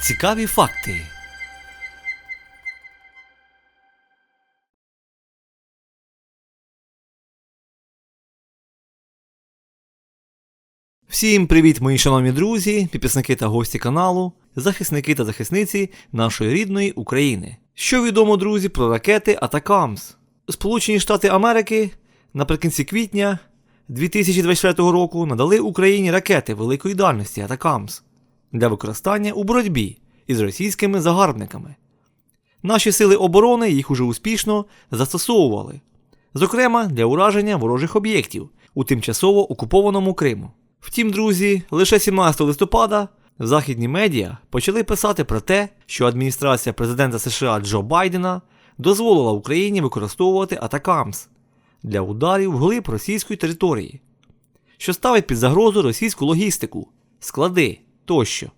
Цікаві факти. Всім привіт, мої шановні друзі, підписники та гості каналу, захисники та захисниці нашої рідної України. Що відомо, друзі, про ракети Атакамс? Сполучені Штати Америки наприкінці квітня 2024 року надали Україні ракети великої дальності Атакамс для використання у боротьбі із російськими загарбниками. Наші сили оборони їх уже успішно застосовували, зокрема для ураження ворожих об'єктів у тимчасово окупованому Криму. Втім, друзі, лише 17 листопада західні медіа почали писати про те, що адміністрація президента США Джо Байдена дозволила Україні використовувати Атакамс для ударів вглиб російської території, що ставить під загрозу російську логістику, склади тощо.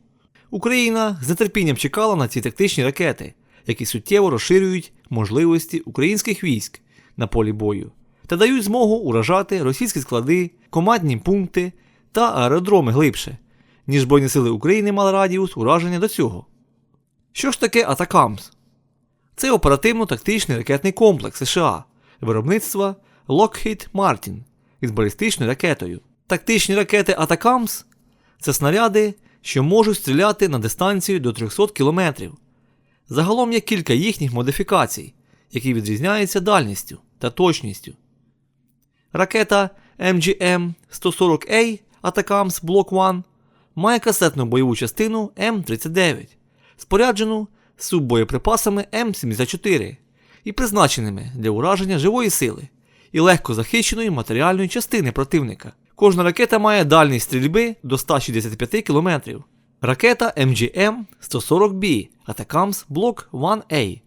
Україна з нетерпінням чекала на ці тактичні ракети, які суттєво розширюють можливості українських військ на полі бою та дають змогу уражати російські склади, командні пункти та аеродроми глибше, ніж Збройні сили України мали радіус ураження до цього. Що ж таке Атакамс? Це оперативно-тактичний ракетний комплекс США виробництва Lockheed Martin із балістичною ракетою. Тактичні ракети Атакамс це снаряди, що можуть стріляти на дистанцію до 300 км. Загалом є кілька їхніх модифікацій, які відрізняються дальністю та точністю. Ракета MGM-140A Atacams Block 1 має касетну бойову частину М39, споряджену суббоєприпасами М74 і призначеними для ураження живої сили і легко захищеної матеріальної частини противника. Кожна ракета має дальність стрільби до 165 км. Ракета MGM-140B Atacams Block 1A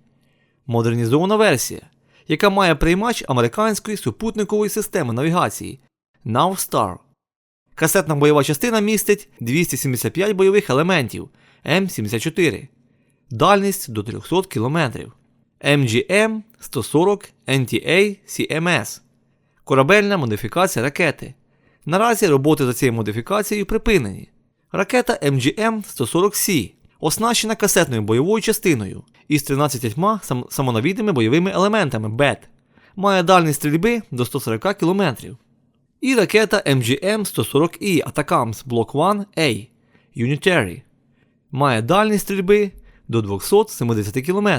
модернізована версія, яка має приймач американської супутникової системи навігації Navstar. Касетна бойова частина містить 275 бойових елементів М74, дальність до 300 км. MGM 140 NTA CMS корабельна модифікація ракети. Наразі роботи за цією модифікацією припинені. Ракета MGM-140C оснащена касетною бойовою частиною із 13 сам- самонавідними бойовими елементами BET, має дальність стрільби до 140 км. І ракета MGM-140E Atacams Block 1A Unitary має дальність стрільби до 270 км.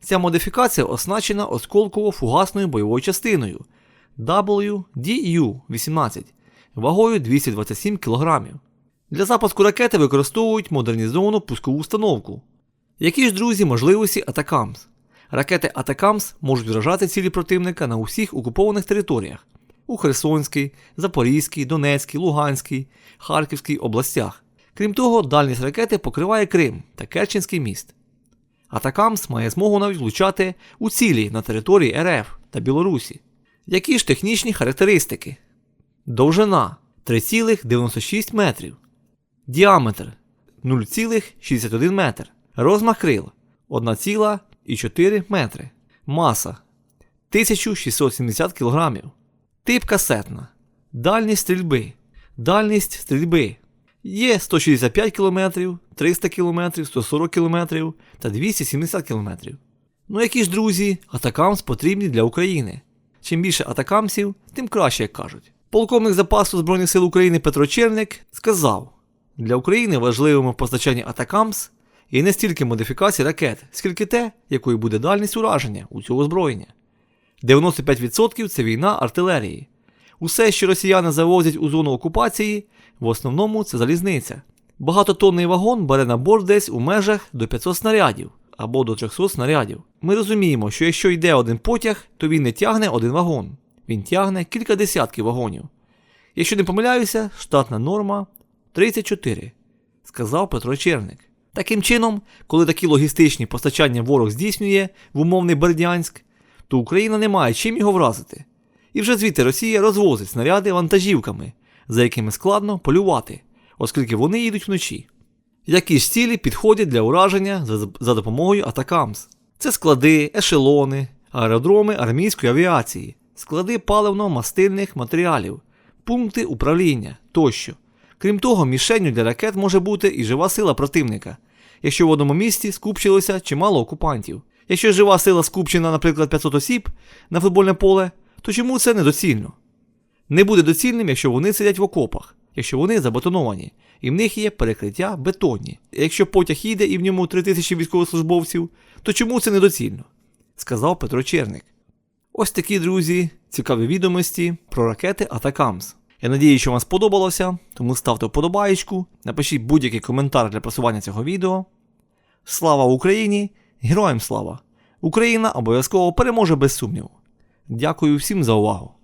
Ця модифікація оснащена осколково-фугасною бойовою частиною WDU-18 вагою 227 кг. Для запуску ракети використовують модернізовану пускову установку. Які ж, друзі, можливості Атакамс? Ракети Атакамс можуть вражати цілі противника на усіх окупованих територіях у Херсонській, Запорізькій, Донецькій, Луганській, Харківській областях. Крім того, дальність ракети покриває Крим та Керченський міст. Атакамс має змогу навіть влучати у цілі на території РФ та Білорусі. Які ж технічні характеристики? Довжина 3,96 метрів. Діаметр 0,61 метр. Розмах крил 1,4 метри. Маса 1670 кг. Тип касетна. Дальність стрільби. Дальність стрільби. Є 165 км, 300 км, 140 км та 270 км. Ну які ж, друзі, атакамс потрібні для України. Чим більше атакамсів, тим краще, як кажуть. Полковник запасу Збройних сил України Петро Черник сказав: для України важливим в постачанні атакамс є не стільки модифікації ракет, скільки те, якою буде дальність ураження у цього озброєння. 95% це війна артилерії. Усе, що росіяни завозять у зону окупації, в основному це залізниця. Багатотонний вагон бере на борт десь у межах до 500 снарядів або до 300 снарядів. Ми розуміємо, що якщо йде один потяг, то він не тягне один вагон, він тягне кілька десятків вагонів. Якщо не помиляюся, штатна норма 34, сказав Петро Черник. Таким чином, коли такі логістичні постачання ворог здійснює в умовний Бердянськ, то Україна не має чим його вразити. І вже звідти Росія розвозить снаряди вантажівками, за якими складно полювати, оскільки вони їдуть вночі. Які ж цілі підходять для ураження за, допомогою Атакамс? Це склади, ешелони, аеродроми армійської авіації, склади паливно-мастильних матеріалів, пункти управління тощо. Крім того, мішенню для ракет може бути і жива сила противника, якщо в одному місті скупчилося чимало окупантів. Якщо жива сила скупчена, наприклад, 500 осіб на футбольне поле, то чому це недоцільно? Не буде доцільним, якщо вони сидять в окопах, якщо вони забетоновані, і в них є перекриття бетонні. Якщо потяг їде і в ньому 3000 військовослужбовців, то чому це недоцільно? Сказав Петро Черник. Ось такі, друзі, цікаві відомості про ракети Атакамс. Я надію, що вам сподобалося, тому ставте вподобаєчку, напишіть будь-який коментар для просування цього відео. Слава Україні! Героям слава! Україна обов'язково переможе без сумніву. Дякую всім за увагу!